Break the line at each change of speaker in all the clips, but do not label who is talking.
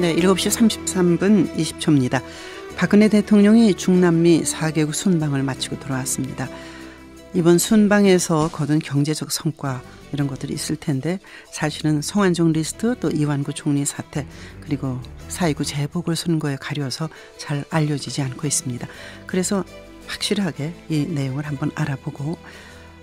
네, 7시 33분 20초입니다. 박근혜 대통령이 중남미 4개국 순방을 마치고 돌아왔습니다. 이번 순방에서 거둔 경제적 성과 이런 것들이 있을 텐데 사실은 성완종 리스트 또 이완구 총리 사태 그리고 4.29 재보궐선거에 가려서 잘 알려지지 않고 있습니다. 그래서 확실하게 이 내용을 한번 알아보고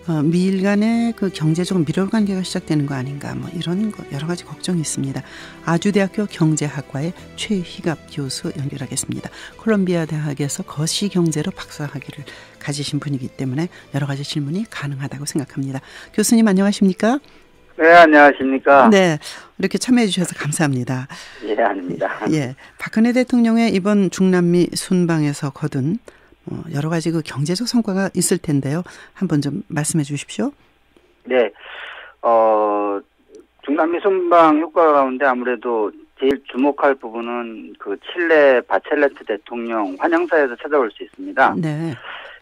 어, 미일 간의 그 경제적 밀월 관계가 시작되는 거 아닌가 뭐 이런 거 여러 가지 걱정이 있습니다. 아주대학교 경제학과의 최희갑 교수 연결하겠습니다. 콜롬비아 대학에서 거시 경제로 박사학위를 가지신 분이기 때문에 여러 가지 질문이 가능하다고 생각합니다. 교수님 안녕하십니까?
네, 안녕하십니까?
네, 이렇게 참여해 주셔서 감사합니다.
예, 아닙니다.
예, 박근혜 대통령의 이번 중남미 순방에서 거둔 어, 여러 가지 그 경제적 성과가 있을 텐데요. 한번 좀 말씀해 주십시오.
네, 어, 중남미 순방 효과 가운데 아무래도 제일 주목할 부분은 그 칠레 바첼레트 대통령 환영사에서 찾아볼 수 있습니다.
네.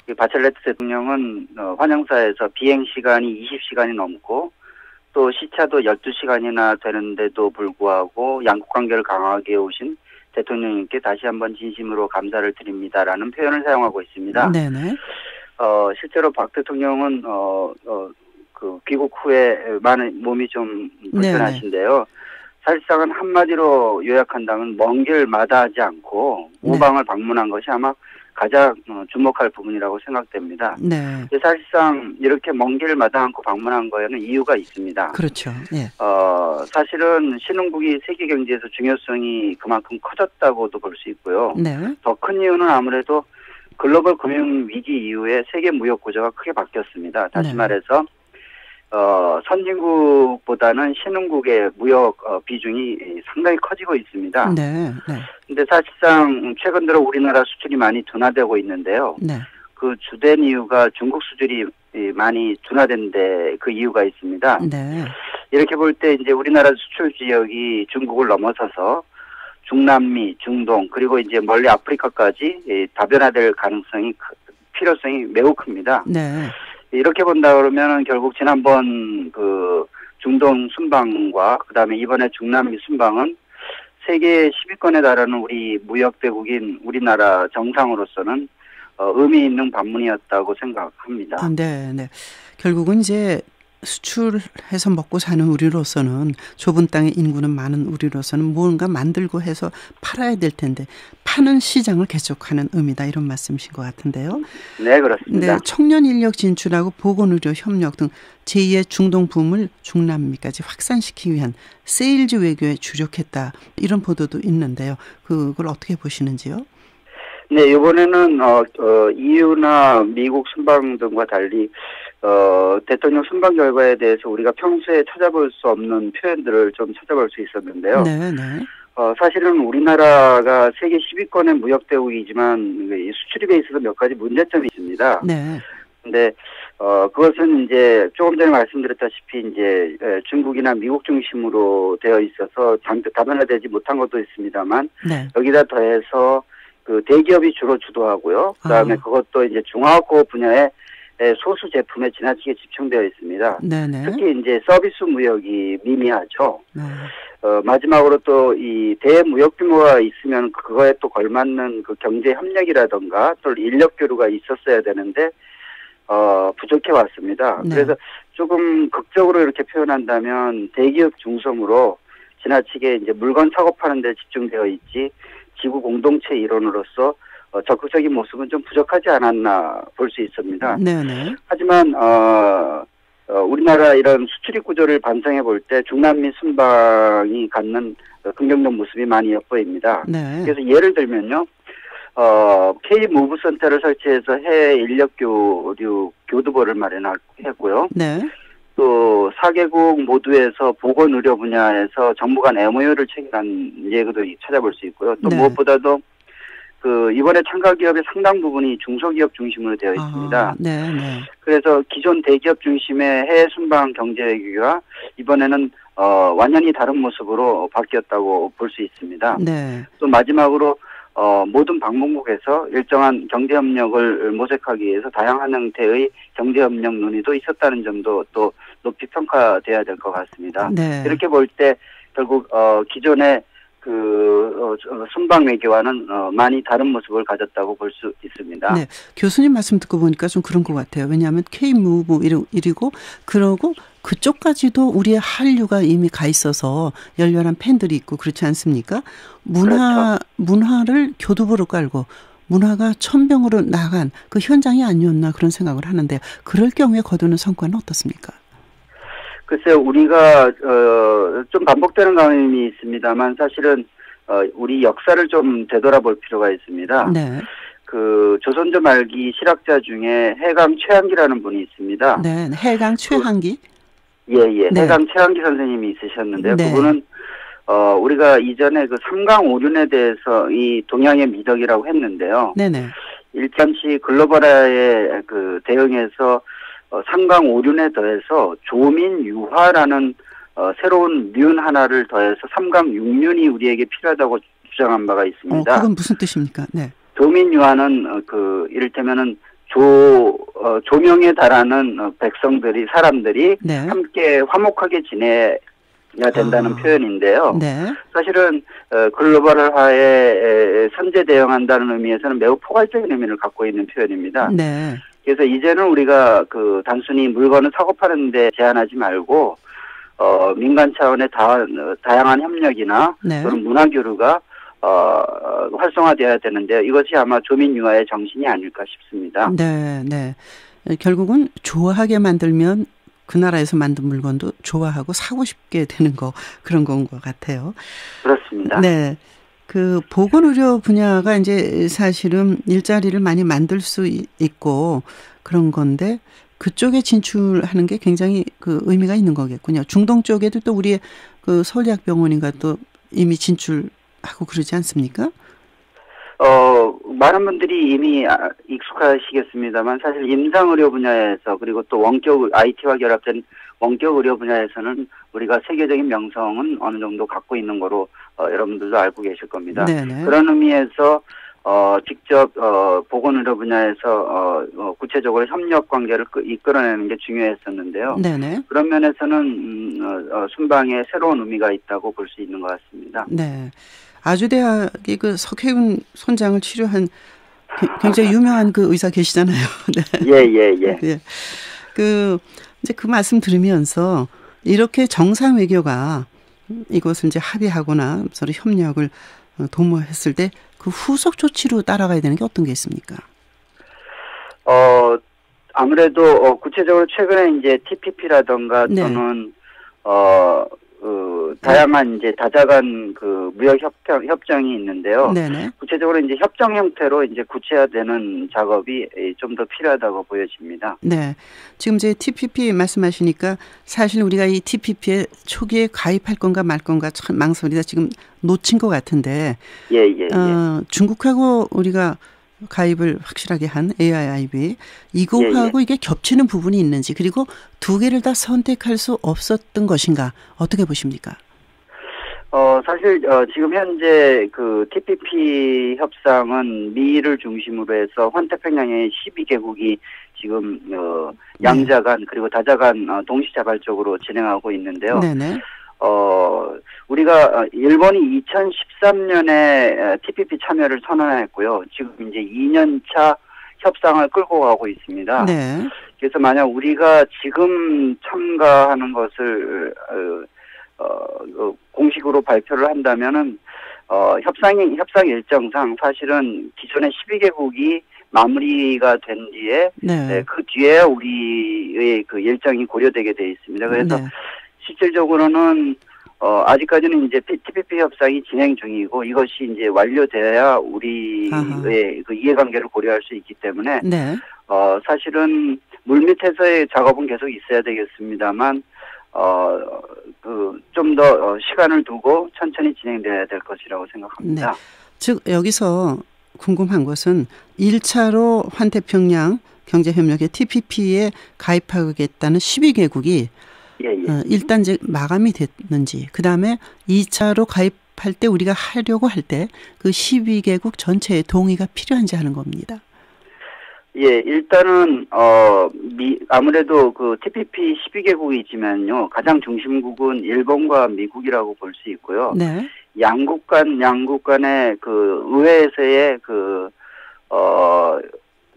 이 바첼레트 대통령은 어, 환영사에서 비행 시간이 20시간이 넘고 또 시차도 12시간이나 되는데도 불구하고 양국 관계를 강화하게 오신 대통령님께 다시 한번 진심으로 감사를 드립니다라는 표현을 사용하고 있습니다.
네네.
어, 실제로 박 대통령은, 어, 어, 그, 귀국 후에 많은 몸이 좀 불편하신데요. 사실상은 한마디로 요약한다면 먼 길 마다하지 않고
네.
우방을 방문한 것이 아마 가장 어, 주목할 부분이라고 생각됩니다.
네.
사실상 이렇게 먼길 마다 않고 방문한 거에는 이유가 있습니다.
그렇죠. 예.
어, 사실은 신흥국이 세계 경제에서 중요성이 그만큼 커졌다고도 볼 수 있고요.
네.
더 큰 이유는 아무래도 글로벌 금융 위기 이후에 세계 무역 구조가 크게 바뀌었습니다. 다시
네.
말해서 어, 선진국보다는 신흥국의 무역 어, 비중이 상당히 커지고 있습니다.
네. 네.
근데 사실상 최근 들어 우리나라 수출이 많이 둔화되고 있는데요.
네.
그 주된 이유가 중국 수출이 이, 많이 둔화된데 그 이유가 있습니다.
네.
이렇게 볼 때 이제 우리나라 수출 지역이 중국을 넘어서서 중남미, 중동 그리고 이제 멀리 아프리카까지 이, 다변화될 가능성이 크- 필요성이 매우 큽니다.
네.
이렇게 본다 그러면은 결국 지난번 그 중동 순방과 그다음에 이번에 중남미 순방은 세계 10위권에 달하는 우리 무역 대국인 우리나라 정상으로서는 어, 의미 있는 방문이었다고 생각합니다.
아, 네. 네. 결국은 이제 수출해서 먹고 사는 우리로서는 좁은 땅에 인구는 많은 우리로서는 무언가 만들고 해서 팔아야 될 텐데 파는 시장을 개척하는 의미다 이런 말씀이신 것 같은데요.
네, 그렇습니다.
네, 청년 인력 진출하고 보건의료 협력 등 제2의 중동 붐을 중남미까지 확산시키기 위한 세일즈 외교에 주력했다 이런 보도도 있는데요. 그걸 어떻게 보시는지요?
네, 이번에는 어, 어, EU나 미국 순방 등과 달리 어, 대통령 순방 결과에 대해서 우리가 평소에 찾아볼 수 없는 표현들을 좀 찾아볼 수 있었는데요.
네, 네.
어, 사실은 우리나라가 세계 10위권의 무역 대국이지만 이 수출입에 있어서 몇 가지 문제점이 있습니다.
네.
근데 어 그것은 이제 조금 전에 말씀드렸다시피 이제 에, 중국이나 미국 중심으로 되어 있어서 단- 다변화되지 못한 것도 있습니다만
네.
여기다 더해서 그 대기업이 주로 주도하고요. 그다음에
아.
그것도 이제 중화학고 분야의 에, 소수 제품에 지나치게 집중되어 있습니다.
네, 네.
특히 이제 서비스 무역이 미미하죠.
네.
어, 마지막으로 또 이 대무역 규모가 있으면 그거에 또 걸맞는 그 경제 협력이라던가 또 인력 교류가 있었어야 되는데 어, 부족해 왔습니다.
네.
그래서 조금 극적으로 이렇게 표현한다면 대기업 중심으로 지나치게 이제 물건 작업하는 데 집중되어 있지 지구 공동체 일원으로서 어, 적극적인 모습은 좀 부족하지 않았나 볼 수 있습니다.
네, 네.
하지만 어, 어, 우리나라 이런 수출입 구조를 반성해 볼 때 중남미 순방이 갖는 어, 긍정적 모습이 많이 엿보입니다.
네.
그래서 예를 들면요, 어, K 무브 센터를 설치해서 해외 인력 교류 교두보를 마련했고요.
네.
또 4개국 모두에서 보건 의료 분야에서 정부 간 MOU를 체결한 예도 찾아볼 수 있고요. 또
네.
무엇보다도 그 이번에 참가 기업의 상당 부분이 중소기업 중심으로 되어 있습니다.
아, 네, 네.
그래서 기존 대기업 중심의 해외 순방 경제 외교가 이번에는 어, 완전히 다른 모습으로 바뀌었다고 볼 수 있습니다.
네.
또 마지막으로 어, 모든 방문국에서 일정한 경제협력을 모색하기 위해서 다양한 형태의 경제협력 논의도 있었다는 점도 또 높이 평가돼야 될 것 같습니다.
네.
이렇게 볼 때 결국 어, 기존의 그 어, 어, 순방 외교와는 어, 많이 다른 모습을 가졌다고 볼 수 있습니다.
네, 교수님 말씀 듣고 보니까 좀 그런 것 같아요. 왜냐하면 K-무브 이리고 그러고 그쪽까지도 우리의 한류가 이미 가 있어서 열렬한 팬들이 있고 그렇지 않습니까? 문화 그렇죠. 문화를 교두보로 깔고 문화가 천병으로 나간 그 현장이 아니었나 그런 생각을 하는데 그럴 경우에 거두는 성과는 어떻습니까?
글쎄요, 우리가 어, 좀 반복되는 감이 있습니다만 사실은 어, 우리 역사를 좀 되돌아볼 필요가 있습니다. 네. 그 조선조 말기 실학자 중에 해강 최한기라는 분이 있습니다.
네, 해강 최한기.
그, 예, 예. 네. 해강 최한기 선생님이 있으셨는데요. 네. 그분은 어, 우리가 이전에 그 삼강 오륜에 대해서 이 동양의 미덕이라고 했는데요. 네네. 일전시 글로벌화에 그 대응해서 어, 삼강 오륜에 더해서 조민 유화라는 어, 새로운 륜 하나를 더해서 삼강 육륜이 우리에게 필요하다고 주장한 바가 있습니다.
어, 그건 무슨 뜻입니까? 네.
조민 유화는 어, 그 이를테면은 조 어, 조명에 달하는 어, 백성들이 사람들이 네. 함께 화목하게 지내 야 된다는 아. 표현인데요. 네. 사실은 어, 글로벌화에 선제 대응한다는 의미에서는 매우 포괄적인 의미를 갖고 있는 표현입니다. 네. 그래서 이제는 우리가 그 단순히 물건을 사고 파는데 제한하지 말고 어 민간 차원의 다, 다양한 협력이나 네. 그런 문화 교류가 어 활성화되어야 되는데 이것이 아마 조민 유화의 정신이 아닐까 싶습니다.
네, 네. 결국은 좋아하게 만들면 그 나라에서 만든 물건도 좋아하고 사고 싶게 되는 거 그런 건 것 같아요.
그렇습니다.
네. 그 보건의료 분야가 이제 사실은 일자리를 많이 만들 수 있고 그런 건데 그쪽에 진출하는 게 굉장히 그 의미가 있는 거겠군요. 중동 쪽에도 또 우리의 그 서울대학병원인가 또 이미 진출하고 그러지 않습니까?
어, 많은 분들이 이미 아, 익숙하시겠습니다만 사실 임상의료 분야에서 그리고 또 원격 IT와 결합된 원격 의료 분야에서는 우리가 세계적인 명성은 어느 정도 갖고 있는 거로 어, 여러분들도 알고 계실 겁니다. 네네. 그런 의미에서 어, 직접, 어, 보건의료 분야에서, 어, 어, 구체적으로 협력 관계를 이끌어내는 게 중요했었는데요. 네네. 그런 면에서는, 음, 어, 어, 순방에 새로운 의미가 있다고 볼 수 있는 것 같습니다.
네. 아주대학의 그 석혜운 손장을 치료한 굉장히 유명한 그 의사 계시잖아요.
네. 예, 예, 예. 예.
그, 이제 그 말씀 들으면서 이렇게 정상 외교가 이것을 이제 합의하거나 서로 협력을 도모했을 때 그 후속 조치로 따라가야 되는 게 어떤 게 있습니까?
어, 아무래도 어, 구체적으로 최근에 이제 TPP라던가 네. 또는 어, 그 다양한 이제 다자간 그 무역 협정 협정이 있는데요. 네네. 구체적으로 이제 협정 형태로 이제 구체화되는 작업이 좀 더 필요하다고 보여집니다.
네. 지금 이제 TPP 말씀하시니까 사실 우리가 이 TPP에 초기에 가입할 건가 말 건가 참 망설이다 지금 놓친 것 같은데. 예, 예, 예. 어, 중국하고 우리가 가입을 확실하게 한 AIIB 이거하고 예, 예. 이게 겹치는 부분이 있는지 그리고 두 개를 다 선택할 수 없었던 것인가 어떻게 보십니까?
어 사실 어, 지금 현재 그 TPP 협상은 미를 중심으로 해서 환태평양의 12개국이 지금 어, 양자간 네. 그리고 다자간 어, 동시자발적으로 진행하고 있는데요. 네네. 어, 우리가 어, 일본이 2013년에 TPP 참여를 선언했고요. 지금 이제 2년차 협상을 끌고 가고 있습니다. 네. 그래서 만약 우리가 지금 참가하는 것을 어, 어, 공식으로 발표를 한다면은 어, 협상이 협상 일정상 사실은 기존의 12개국이 마무리가 된 뒤에 네. 네, 그 뒤에 우리의 그 일정이 고려되게 돼 있습니다. 그래서 네. 실질적으로는 어, 아직까지는 이제 TPP 협상이 진행 중이고 이것이 이제 완료돼야 우리의 그 이해관계를 고려할 수 있기 때문에 네. 어, 사실은 물밑에서의 작업은 계속 있어야 되겠습니다만 어, 그, 좀더 어, 시간을 두고 천천히 진행돼야 될 것이라고 생각합니다. 네.
즉, 여기서 궁금한 것은 1차로 환태평양 경제협력의 TPP에 가입하겠다는 12개국이 예, 예. 어, 일단 이제 마감이 됐는지 그다음에 2차로 가입할 때 우리가 하려고 할 때 그 12개국 전체의 동의가 필요한지 하는 겁니다.
예, 일단은 어 미, 아무래도 그 TPP 12개국이 있지만요. 가장 중심국은 일본과 미국이라고 볼 수 있고요. 네. 양국 간 양국 간의 그 의회에서의 그 어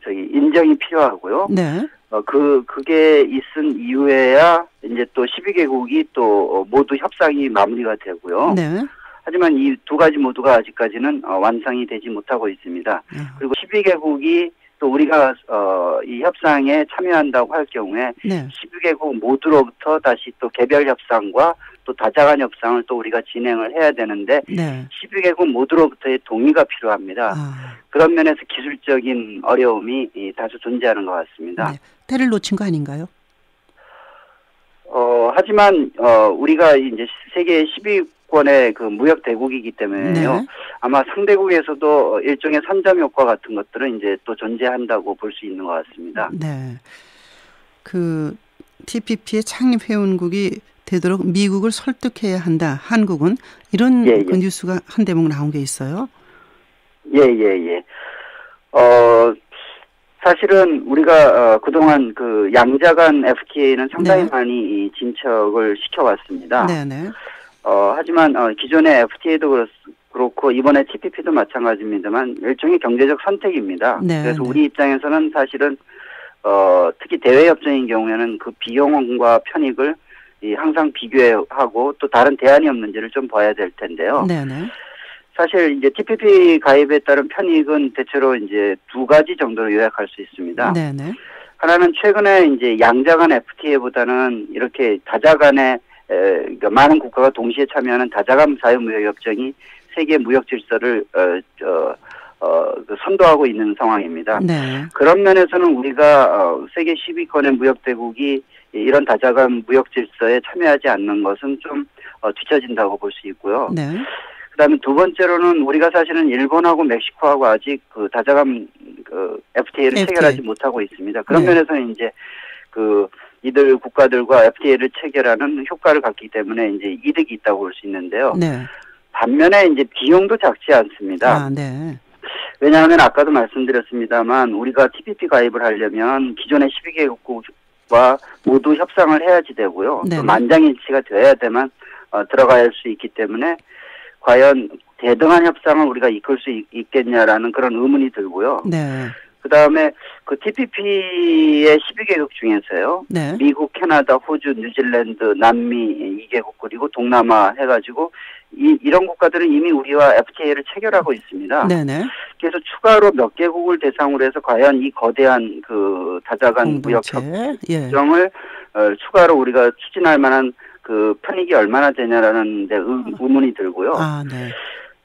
저기 인정이 필요하고요.
네.
어, 그, 그게 있은 이후에야 이제 또 12개국이 또 모두 협상이 마무리가 되고요.
네.
하지만 이 두 가지 모두가 아직까지는 어, 완성이 되지 못하고 있습니다.
아,
그리고 12개국이 또 우리가 어, 이 협상에 참여한다고 할 경우에
네.
12개국 모두로부터 다시 또 개별 협상과 또 다자간 협상을 또 우리가 진행을 해야 되는데
네.
12개국 모두로부터의 동의가 필요합니다.
아,
그런 면에서 기술적인 어려움이 이, 다소 존재하는 것 같습니다.
네. 때를 놓친 거 아닌가요?
어, 하지만, 어, 우리가 이제 세계 10위권의 그 무역 대국이기 때문에요.
네.
아마 상대국에서도 일종의 선점 효과 같은 것들은 이제 또 존재한다고 볼 수 있는 것 같습니다.
네. 그 TPP의 창립 회원국이 되도록 미국을 설득해야 한다. 한국은 이런
예, 예.
그 뉴스가 한 대목 나온 게 있어요.
예, 예, 예. 어, 사실은 우리가 어, 그동안 그 양자간 FTA는 상당히
네.
많이 이 진척을 시켜왔습니다.
네, 네.
어, 하지만 어, 기존의 FTA도 그렇, 그렇고 이번에 TPP도 마찬가지입니다만 일종의 경제적 선택입니다.
네,
그래서
네.
우리 입장에서는 사실은 어, 특히 대외 협정인 경우에는 그 비용과 편익을 이 항상 비교하고 또 다른 대안이 없는지를 좀 봐야 될 텐데요.
네, 네.
사실 이제 TPP 가입에 따른 편익은 대체로 이제 두 가지 정도로 요약할 수 있습니다.
네, 네.
하나는 최근에 이제 양자간 FTA보다는 이렇게 다자간의 에, 그러니까 많은 국가가 동시에 참여하는 다자간 자유무역협정이 세계 무역 질서를 어, 저, 어, 그 선도하고 있는 상황입니다.
네.
그런 면에서는 우리가 어, 세계 10위권의 무역 대국이 이런 다자간 무역 질서에 참여하지 않는 것은 좀 어, 뒤처진다고 볼 수 있고요.
네.
그다음에 두 번째로는 우리가 사실은 일본하고 멕시코하고 아직 그 다자간 그 FTA를
FTA.
체결하지 못하고 있습니다. 그런
네.
면에서는 이제 그 이들 국가들과 FTA를 체결하는 효과를 갖기 때문에 이제 이득이 있다고 볼 수 있는데요.
네.
반면에 이제 비용도 작지 않습니다.
아, 네.
왜냐하면 아까도 말씀드렸습니다만 우리가 TPP 가입을 하려면 기존의 12개국과 모두 협상을 해야지 되고요.
네네.
또 만장일치가 돼야 되만 어, 들어갈 수 있기 때문에 과연 대등한 협상을 우리가 이끌 수 있, 있겠냐라는 그런 의문이 들고요.
네.
그 다음에 그 TPP의 12개국 중에서요.
네.
미국, 캐나다, 호주, 뉴질랜드, 남미 2개국 그리고 동남아 해가지고 이, 이런 국가들은 이미 우리와 FTA를 체결하고 있습니다.
네, 네.
그래서 추가로 몇 개국을 대상으로 해서 과연 이 거대한 그 다자간 무역.
예.
협정을 어, 추가로 우리가 추진할 만한 그 편익이 얼마나 되냐라는 데 의, 의문이 들고요.
아, 네.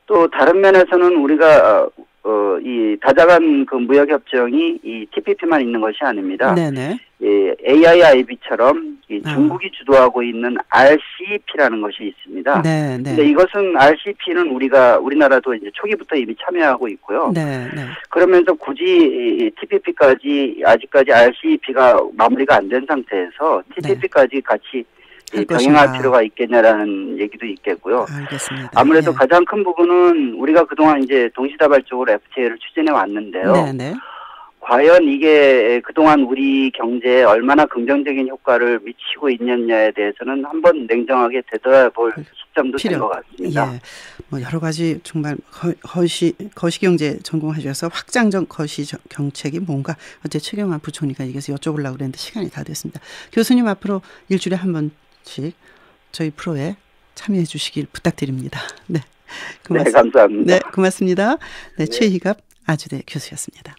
또 다른 면에서는 우리가 어, 어, 이 다자간 그 무역 협정이 이 TPP만 있는 것이 아닙니다.
네, 네.
예, AIIB처럼 이
아.
중국이 주도하고 있는 RCEP라는 것이 있습니다.
네, 네.
근데 이것은 RCEP는 우리가 우리나라도 이제 초기부터 이미 참여하고 있고요.
네, 네.
그러면서 굳이 TPP까지 아직까지 RCEP가 마무리가 안 된 상태에서 TPP까지 같이
네. 할
병행할
것인가.
필요가 있겠냐라는 얘기도 있겠고요.
알겠습니다.
아무래도
예.
가장 큰 부분은 우리가 그동안 이제 동시다발적으로 FTA를 추진해 왔는데요.
네, 네.
과연 이게 그동안 우리 경제에 얼마나 긍정적인 효과를 미치고 있느냐에 대해서는 한번 냉정하게 되돌아볼 시점도 된
필요.
것 같습니다.
예. 뭐 여러 가지 정말 거, 거시 거시경제 전공하셔서 확장적 거시 정- 정책이 뭔가 어제 최경환 부총리가 얘기해서 여쭤보려고 그랬는데 시간이 다 됐습니다. 교수님 앞으로 일주일에 한 번 씩 저희 프로에 참여해 주시길 부탁드립니다. 네.
네,
고맙습니다.
감사합니다.
네, 고맙습니다. 네, 최희갑 아주대 교수였습니다.